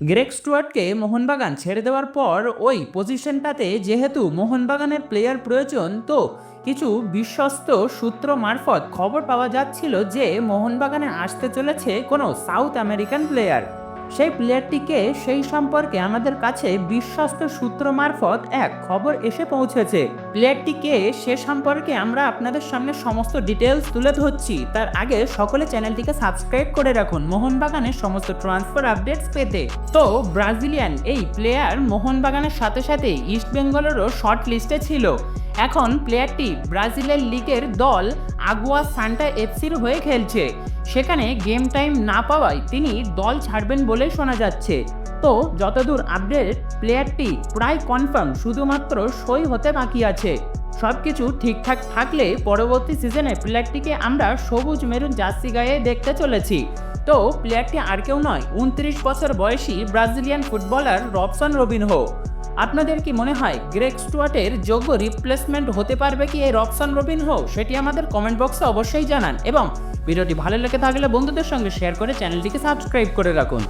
গ্রেক স্টুয়ার্টকে মোহনবাগান ছেড়ে দেওয়ার পর ওই পজিশনটাতে যেহেতু মোহনবাগানের প্লেয়ার প্রয়োজন, তো কিছু বিশ্বস্ত সূত্র মারফত খবর পাওয়া যাচ্ছিল যে মোহনবাগানে আসতে চলেছে কোনো সাউথ আমেরিকান প্লেয়ার। সেই প্লেয়ারটিকে সেই সম্পর্কে আমাদের কাছে বিশ্বস্ত সূত্র মারফত এক খবর এসে পৌঁছেছে। প্লেয়ারটিকে সে সম্পর্কে আমরা আপনাদের সামনে সমস্ত ডিটেলস তুলে ধরছি। তার আগে সকলে চ্যানেলটিকে সাবস্ক্রাইব করে রাখুন মোহনবাগানের সমস্ত ট্রান্সফার আপডেটস পেতে। তো ব্রাজিলিয়ান এই প্লেয়ার মোহনবাগানের সাথে সাথে ইস্ট বেঙ্গলেরও শর্ট লিস্টে ছিল। এখন প্লেয়ারটি ব্রাজিলের লিগের দল আগুয়া সান্টা এফসির হয়ে খেলছে। সেখানে গেম টাইম না পাওয়ায় তিনি দল ছাড়বেন বলে শোনা যাচ্ছে। তো যতদূর আপডেট, প্লেয়ারটি প্রায় কনফার্ম শুধুমাত্র সই হতে বাকি আছে। সব কিছু ঠিকঠাক থাকলে পরবর্তী সিজনে প্লেয়ারটিকে আমরা সবুজ মেরুন জার্সি গায়ে দেখতে চলেছি। তো প্লেয়ারটি আর কেউ নয়, উনত্রিশ বছর বয়সী ব্রাজিলিয়ান ফুটবলার রবসন রবিনহো। আপনাদের কি মনে হয় গ্রেক স্টুয়ার্টের যোগ্য রিপ্লেসমেন্ট হতে পারবে কি এই রবসান রবিন হোক সেটি আমাদের কমেন্ট বক্সে অবশ্যই জানান। এবং ভিডিওটি ভালো লেগে থাকলে বন্ধুদের সঙ্গে শেয়ার করে চ্যানেলটিকে সাবস্ক্রাইব করে রাখুন।